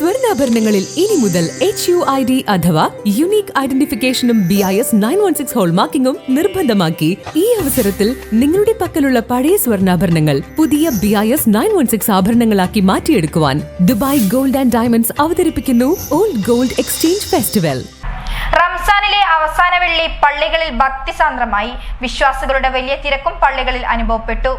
സ്വർണാഭരണങ്ങളിൽ ഇനി മുതൽ H U I D അഥവാ unique ഐഡന്റിഫിക്കേഷനും B I S nine one six ഹോൾമാർക്കിംഗും നിർബന്ധമാക്കി ഈ അവസരത്തിൽ നിങ്ങളുടെ പക്കലുള്ള പഴയ സ്വർണാഭരണങ്ങൾ പുതിയ B I S nine one six ആഭരണങ്ങളാക്കി മാറ്റിയെടുക്കുവാൻ ദുബായ് ഗോൾഡ് ആൻഡ് ഡയമണ്ട്സ് അവതരിപ്പിക്കുന്നു ഓൾഡ് ഗോൾഡ് എക്സ്ചേഞ്ച് ഫെസ്റ്റിവൽ. റംസാനിലെ അവസാന വെള്ളി പള്ളികളിൽ ഭക്തിസാന്ദ്രമായി വിശ്വാസികളുടെ വലിയ തിരക്കും പള്ളികളിൽ അനുഭവപ്പെട്ടു.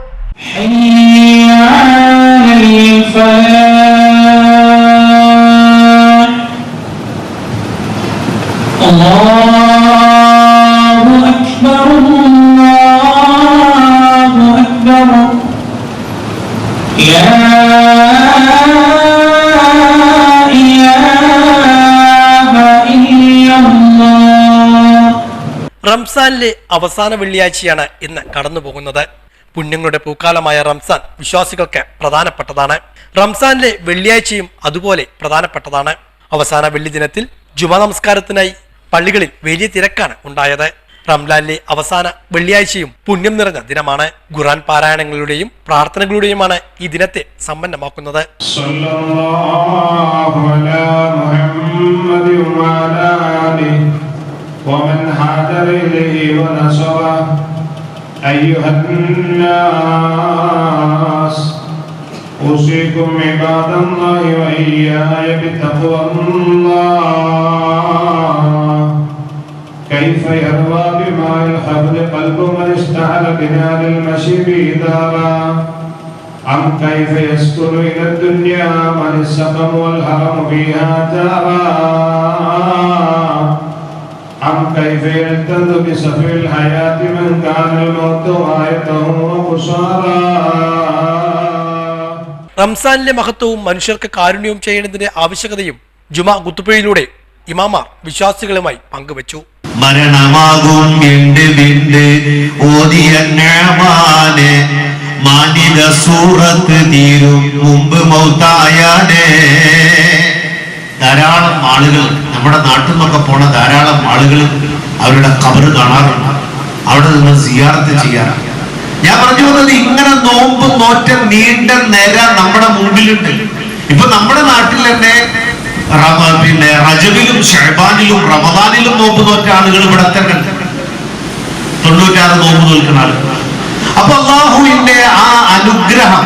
റംസാനിലെ അവസാന വെള്ളിയാഴ്ചയാണ് ഇന്ന് കടന്നു പോകുന്നത് പുണ്യങ്ങളുടെ പൂക്കാലമായ റംസാൻ വിശ്വാസികൾക്ക് പ്രധാനപ്പെട്ടതാണ്. റംസാനിലെ വെള്ളിയാഴ്ചയും അതുപോലെ പ്രധാനപ്പെട്ടതാണ്. അവസാന വെള്ളി ദിനത്തിൽ ജുമ നമസ്കാരത്തിനായി പള്ളികളിൽ വലിയ തിരക്കാണ് ഉണ്ടായത്. റംലാനിലെ അവസാന വെള്ളിയാഴ്ചയും പുണ്യം നിറഞ്ഞ ദിനമാണ് ഖുറാൻ പാരായണങ്ങളുടെയും പ്രാർത്ഥനകളുടെയുമാണ് ഈ ദിനത്തെ സമ്പന്നമാക്കുന്നത് صلى الله على محمد وعلى آله ومن هاجر إليه ونصره أيها الناس أوصيكم عباد الله وإياي بتقوى الله كيف يروى بماء الحبل قلب من اشتعل بنار المشيب دارا أم كيف يسكن إلى الدنيا من السقم والهرم فيها تارا أم كيف يلتذ بسفي الحياة من كان الموت غايته وقصارا റംസാനിലെ മഹത്വവും മനുഷ്യർക്ക് കാരുണ്യവും ചെയ്യേണ്ടതിന്റെ ആവശ്യകതയും ജുമ കുത്തുപ്പഴിയിലൂടെ ഇമാമാർ വിശ്വാസികളുമായി പങ്കുവച്ചു മരണമാകും വിണ്ട് വിണ്ട്. ഓതിയ ഞാമാനെ മാനിത സൂറത്ത് തീരും. മുമ്പ് മൗത്തായാനേ. ധാരാളം ആളുകൾ നമ്മുടെ നാട്ടിൽ നിന്നൊക്കെ പോണ ധാരാളം ആളുകൾ അവരുടെ കബറ് കാണാറുണ്ട്. അവിടെ നിന്ന് സിയാറത്ത് ചെയ്യാറുണ്ട് ഞാൻ പറഞ്ഞു വന്നത് ഇങ്ങനെ നോമ്പ് നോറ്റ നീണ്ട നേരം നമ്മുടെ മുമ്പിലുണ്ട് ഇപ്പൊ നമ്മുടെ നാട്ടിൽ തന്നെ റമ- പിന്നെ റജബിലും ഷഹബാനിലും റമദാനിലും നോമ്പ് നോറ്റ ആളുകൾ ഇവിടെ തന്നെ തൊണ്ണൂറ്റാറ് നോമ്പ് നോൽക്കുന്ന ആളുകൾ. അപ്പൊ അള്ളാഹുവിന്റെ ആ അനുഗ്രഹം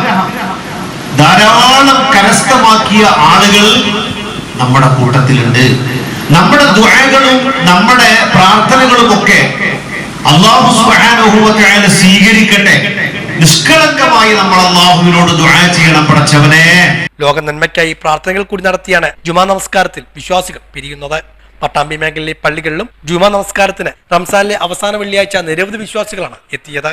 ധാരാളം കരസ്ഥമാക്കിയ ആളുകൾ നമ്മുടെ കൂട്ടത്തിലുണ്ട്. നമ്മുടെ ദുആകളും നമ്മുടെ പ്രാർത്ഥനകളും ഒക്കെ അള്ളാഹു സ്വഹാനുഭവത്തെ സ്വീകരിക്കട്ടെ. നിഷ്കളങ്കമായി നമ്മൾ അള്ളാഹുവിനോട് ദുആ ചെയ്യണം പടച്ചവനെ. ലോക നന്മയ്ക്കായി പ്രാർത്ഥനകൾ കൂടി നടത്തിയാണ് ജുമാ നമസ്കാരത്തിൽ വിശ്വാസികൾ പിരിയുന്നത്. പട്ടാമ്പി മേഖലയിലെ പള്ളികളിലും ജുമാ നമസ്കാരത്തിന് റംസാനിലെ അവസാന വെള്ളിയാഴ്ച നിരവധി വിശ്വാസികളാണ് എത്തിയത്.